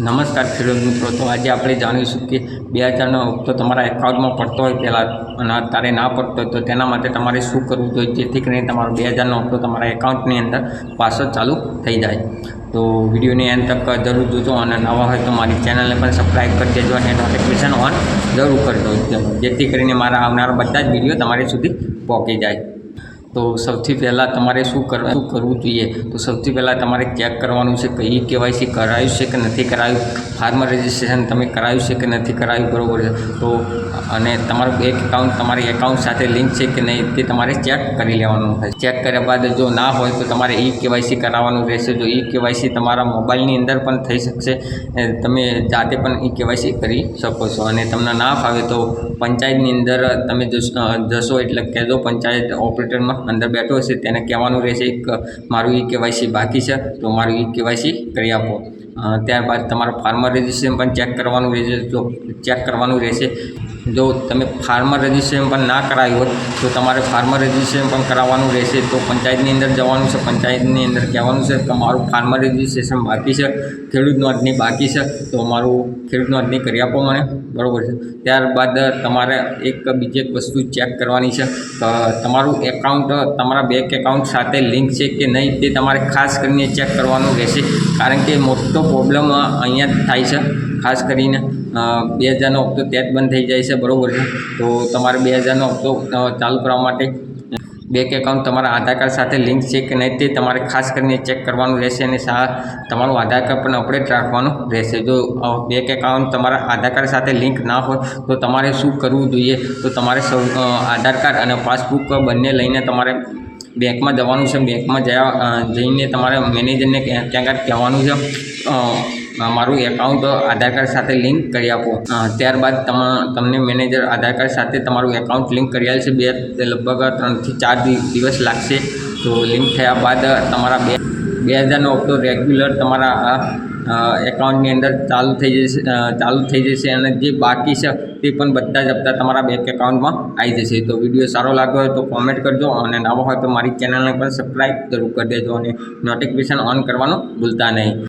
નમસ્કાર ખેડૂત મિત્રો. તો આજે આપણે જાણીશું કે બે હજારનો હપ્તો તમારા એકાઉન્ટમાં પડતો હોય પહેલાં અને અત્યારે ના પડતો હોય તો તેના માટે તમારે શું કરવું જોઈએ? જેથી કરીને તમારો બે હજારનો હપ્તો તમારા એકાઉન્ટની અંદર પાછો ચાલુ થઈ જાય. તો વિડીયોની એન્ડ તક જરૂર જોજો અને નવા હોય તો મારી ચેનલને પણ સબસ્ક્રાઈબ કરી દેજો અને નોટિફિકેશન ઓન જરૂર કરી દો જેથી કરીને મારા આવનારા બધા જ વીડિયો તમારી સુધી પહોંચી જાય. તો સૌથી પહેલાં તમારે શું કરવા શું કરવું જોઈએ? તો સૌથી પહેલાં તમારે ચેક કરવાનું છે કે ઈ કેવાયસી કરાયું છે કે નથી કરાયું. ફાર્મર રજિસ્ટ્રેશન તમે કરાયું છે કે નથી કરાયું, બરાબર છે? તો અને તમારું બેંક એકાઉન્ટ તમારી એકાઉન્ટ સાથે લિંક છે કે નહીં તે તમારે ચેક કરી લેવાનું હોય. ચેક કર્યા બાદ જો ના હોય તો તમારે ઈ કેવાયસી કરાવવાનું રહેશે. જો ઈ કેવાયસી તમારા મોબાઈલની અંદર પણ થઈ શકશે તમે જાતે પણ ઈ કેવાયસી કરી શકો છો. અને તમને ના ફાવે તો પંચાયતની અંદર તમે જશો જશો એટલે કહેજો, પંચાયત ઓપરેટરમાં અંદર બેઠો હશે તેને કહેવાનું રહેશે એક, મારું ઈ કેવાયસી બાકી છે, તો મારું ઈ કેવાયસી કરી આપો. ત્યારબાદ તમારું ફાર્મર રજિસ્ટ્રેશન પણ ચેક કરવાનું રહેશે, જો ચેક કરવાનું રહેશે. જો તમે ફાર્મર રજિસ્ટ્રેશન પણ ના કરાવ્યું હોય તો તમારે ફાર્મર રજિસ્ટ્રેશન પણ કરાવવાનું રહેશે. તો પંચાયતની અંદર જવાનું છે, પંચાયતની અંદર કહેવાનું છે કે મારું ફાર્મર રજિસ્ટ્રેશન બાકી છે, ખેડૂત નોંધણી બાકી છે, તો મારું ખેડૂત નોંધણી કરી આપો મને. બરાબર છે. ત્યારબાદ તમારે એક બીજી એક વસ્તુ ચેક કરવાની છે. તમારું એકાઉન્ટ તમારા બેંક એકાઉન્ટ સાથે લિંક છે કે નહીં તે તમારે ખાસ કરીને ચેક કરવાનું રહેશે. કારણ કે મોટો પ્રોબ્લેમ અહીંયા થાય છે, ખાસ કરીને. બે હજારનો હપ્તો ત્યાં જ બંધ થઈ જાય છે, બરાબર છે? તો તમારે બે હજારનો હપ્તો ચાલુ કરવા માટે બેંક એકાઉન્ટ તમારા આધાર કાર્ડ સાથે લિંક છે કે નહીં તે તમારે ખાસ કરીને ચેક કરવાનું રહેશે અને સા, તમારું આધાર કાર્ડ પણ અપડેટ રાખવાનું રહેશે. જો બેંક એકાઉન્ટ તમારા આધાર કાર્ડ સાથે લિંક ના હોય, તો તમારે શું કરવું જોઈએ? તો તમારે સૌ આધાર કાર્ડ અને પાસબુક બંને લઈને તમારે બેંકમાં જવાનું છે. બેંકમાં જયા જઈને તમારે મેનેજરને ક્યાં ક્યાં કહેવાનું છે? મારું એકાઉન્ટ આધાર કાર્ડ સાથે લિંક કરી આપો. ત્યારબાદ તમ, તમને મેનેજર આધાર કાર્ડ સાથે તમારું એકાઉન્ટ લિંક કરી આપશે બે લગભગ ત્રણથી ચાર દિવસ લાગશે. તો લિંક થયા બાદ તમારા બે બે હજારનો હપ્તો રેગ્યુલર તમારા એકાઉન્ટની અંદર ચાલુ થઈ જશે ચાલુ થઈ જશે અને જે બાકી છે તે પણ બધા જ હપ્તા તમારા બેંક એકાઉન્ટમાં આવી જશે. તો વીડિયો સારો લાગ્યો હોય તો કોમેન્ટ કરજો અને નવો હોય તો મારી ચેનલને પણ સબસ્ક્રાઈબ જરૂર કરી દેજો અને નોટિફિકેશન ઓન કરવાનું ભૂલતા નહીં.